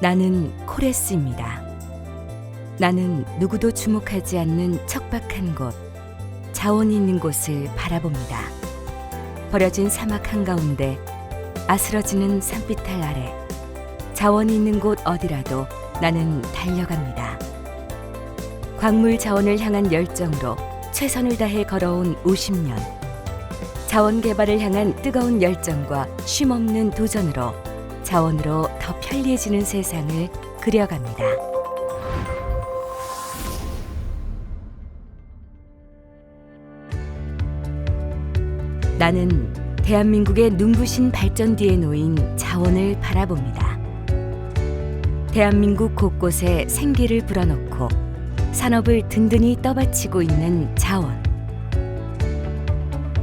나는 코레스입니다. 나는 누구도 주목하지 않는 척박한 곳, 자원이 있는 곳을 바라봅니다. 버려진 사막 한가운데 아스러지는 산비탈 아래 자원이 있는 곳 어디라도 나는 달려갑니다. 광물 자원을 향한 열정으로 최선을 다해 걸어온 50년. 자원 개발을 향한 뜨거운 열정과 쉼없는 도전으로 자원으로 더 편리해지는 세상을 그려갑니다. 나는 대한민국의 눈부신 발전 뒤에 놓인 자원을 바라봅니다. 대한민국 곳곳에 생기를 불어넣고 산업을 든든히 떠받치고 있는 자원.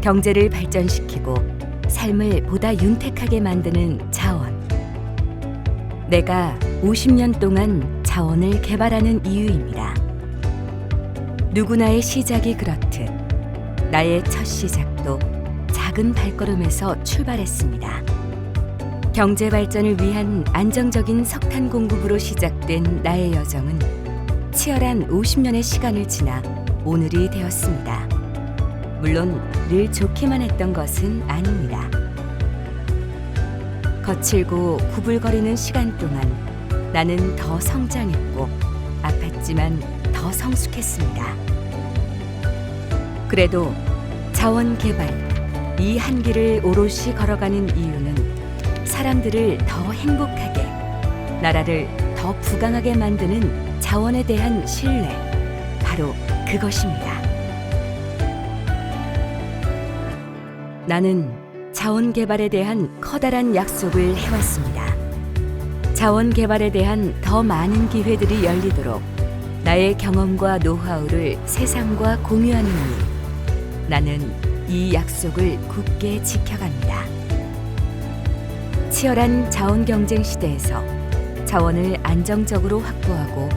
경제를 발전시키고 삶을 보다 윤택하게 만드는 자원. 내가 50년 동안 자원을 개발하는 이유입니다. 누구나의 시작이 그렇듯 나의 첫 시작도 작은 발걸음에서 출발했습니다. 경제 발전을 위한 안정적인 석탄 공급으로 시작된 나의 여정은 치열한 50년의 시간을 지나 오늘이 되었습니다. 물론 늘 좋기만 했던 것은 아닙니다. 거칠고 구불거리는 시간 동안 나는 더 성장했고 아팠지만 더 성숙했습니다. 그래도 자원 개발 이 한 길을 오롯이 걸어가는 이유는 사람들을 더 행복하게 나라를 더 부강하게 만드는 자원에 대한 신뢰 바로 그것입니다. 나는 자원 개발에 대한 커다란 약속을 해왔습니다. 자원 개발에 대한 더 많은 기회들이 열리도록 나의 경험과 노하우를 세상과 공유하는 일. 나는 이 약속을 굳게 지켜갑니다. 치열한 자원 경쟁 시대에서 자원을 안정적으로 확보하고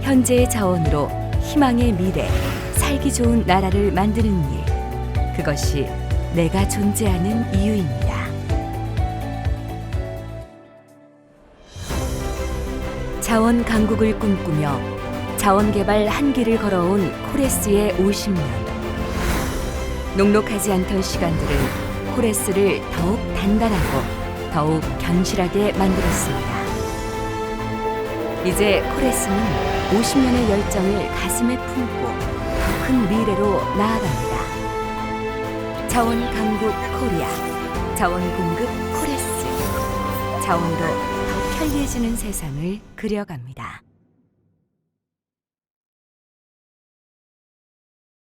현재의 자원으로 희망의 미래, 살기 좋은 나라를 만드는 일. 그것이 내가 존재하는 이유입니다. 자원 강국을 꿈꾸며 자원 개발 한 길을 걸어온 코레스의 50년. 녹록하지 않던 시간들은 코레스를 더욱 단단하고 더욱 견실하게 만들었습니다. 이제 코레스는 50년의 열정을 가슴에 품고 더 큰 미래로 나아갑니다. 자원 강국 코리아, 자원 공급 코레스, 자원으로 더 편리해지는 세상을 그려갑니다.